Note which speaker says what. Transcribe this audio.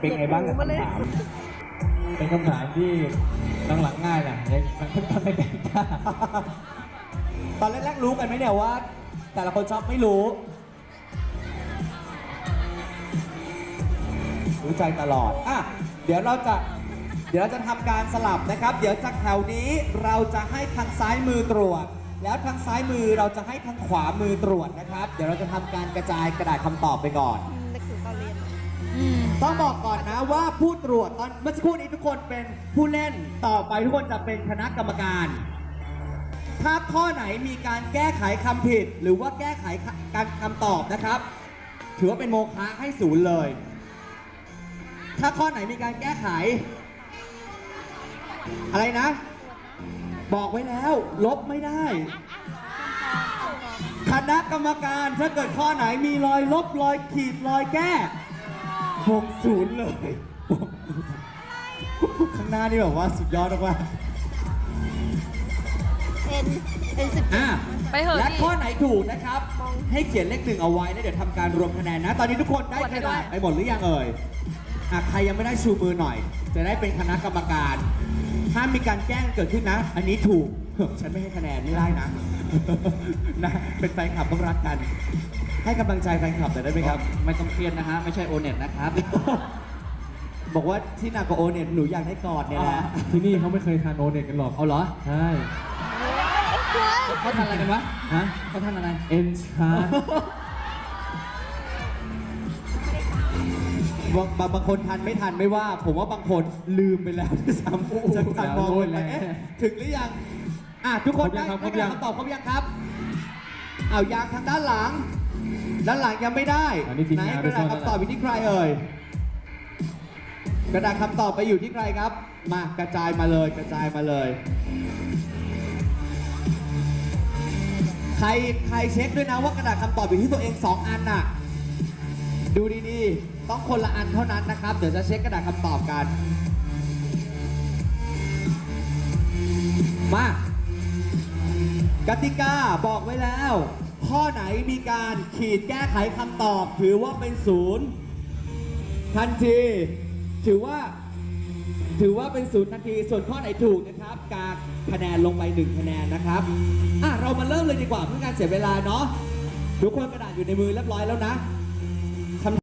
Speaker 1: เป็นไงบ้างกับคำถาม
Speaker 2: เป็นคำถามที่หลังๆง่ายนะยังมันไม่ได้กล้า
Speaker 1: ตอนแรกๆรู้กันไหมเนี่ยว่า แต่ละคนชอบไม่รู้ รู้ใจตลอดอะเดี๋ยวเราจะเดี๋ยวเราจะทำการสลับนะครับ เดี๋ยวจากแถวนี้เราจะให้ทางซ้ายมือตรวจ แล้วทางซ้ายมือเราจะให้ทางขวามือตรวจนะครับ เดี๋ยวเราจะทำการกระจายกระดาษคำตอบไปก่อน
Speaker 3: นึกถึงตอนเรียน
Speaker 1: ต้องบอกก่อนนะว่าผู้ตรวจตอนเมื่อสักครู่นี้ทุกคนเป็นผู้เล่นต่อไปทุกคนจะเป็นคณะกรรมการ ถ้าข้อไหนมีการแก้ไขคำผิด หรือว่าแก้ไขการคำตอบนะครับ ถือว่าเป็นโมฆะให้ศูนย์เลย ถ้าข้อไหนมีการแก้ไข อะไรนะ บอกไว้แล้ว ลบไม่ได้คณะกรรมการถ้าเกิดข้อไหนมีรอยลบรอยขีดรอยแก้ หกศูนย์เลย ข้างหน้านี่แบบว่าสุดยอดมาก
Speaker 3: เอ็นเอ็นสิบ
Speaker 1: ๆอะ
Speaker 4: ไปเถอะ
Speaker 1: และ
Speaker 4: ดิ
Speaker 1: ข้อไหนถูกนะครับ ให้เขียนเลขหนึ่งเอาไว้แล้วเดี๋ยวทำการรวมคะแนนนะ ตอนนี้ทุกคนได้
Speaker 4: กด
Speaker 1: ก
Speaker 4: ให้
Speaker 1: ระ
Speaker 4: ด้ว
Speaker 1: ดายษไปหมดหรือยังเอ่ยอะใครยังไม่ได้ชูมือหน่อย จะได้เป็นคณะกรรมการถ้ามีการแกล้งเกิดขึ้นนะ อันนี้ถูก ฉันไม่ให้คะแนนไม่ได้นะ นะเป็นแฟนคลับต้องรักกัน ให้กำลังใจแฟนคลับหน่อยได้ไหมครับ
Speaker 2: ไม่ต้องเครียดนะฮะ ไม่ใช่โอเน็ตนะครับ
Speaker 1: บอกว่าที่หนักกว่าโอเนี่ยหนูอยากให้กอดเนี่ยแหละ
Speaker 2: ที่นี่เขาไม่เคยทานโอเน็ตกันหรอก เอาเหรอ ใช่
Speaker 4: เขาทำอะไรกันวะ
Speaker 2: ฮะ
Speaker 4: เขาทำอะไร
Speaker 2: เอ็นชา
Speaker 1: บางบางบางคนทันไม่ทันไม่ว่า ผมว่าบางคนลืมไปแล้วด้วยซ้ำจะทันมองไปไหมเอ๊ะถึงหรือยังอะทุกคนได้ได้ได้คำตอบครบยังครับ เอายางทางด้านหลัง ด้านหลังยังไม่ได้
Speaker 2: อันนี้ทีม
Speaker 1: ไหน
Speaker 2: งาน
Speaker 1: กระดาษคำตอบอยู่ที่ใครเอ่ยกระดาษคำตอบไปอยู่ที่ใครครับ มากระจายมาเลยกระจายมาเลย ใครใครเช็คด้วยนะว่ากระดาษคำตอบอยู่ที่ตัวเองสองอันน่ะ ดูดีๆ ต้องคนละอันเท่านั้นนะครับ เดี๋ยวจะเช็คกระดาษคำตอบกัน มากติกาบอกไว้แล้ว ข้อไหนมีการขีดแก้ไขคำตอบ ถือว่าเป็นศูนย์ทันที ถือว่า ถือว่าเป็นศูนย์ทันที ส่วนข้อไหนถูกนะครับการคะแนนลงไปหนึ่งคะแนนนะครับอะเรามาเริ่มเลยดีกว่าเพื่อการเสียเวลาเนาะทุกคนกระดาษอยู่ในมือเรียบร้อยแล้วนะ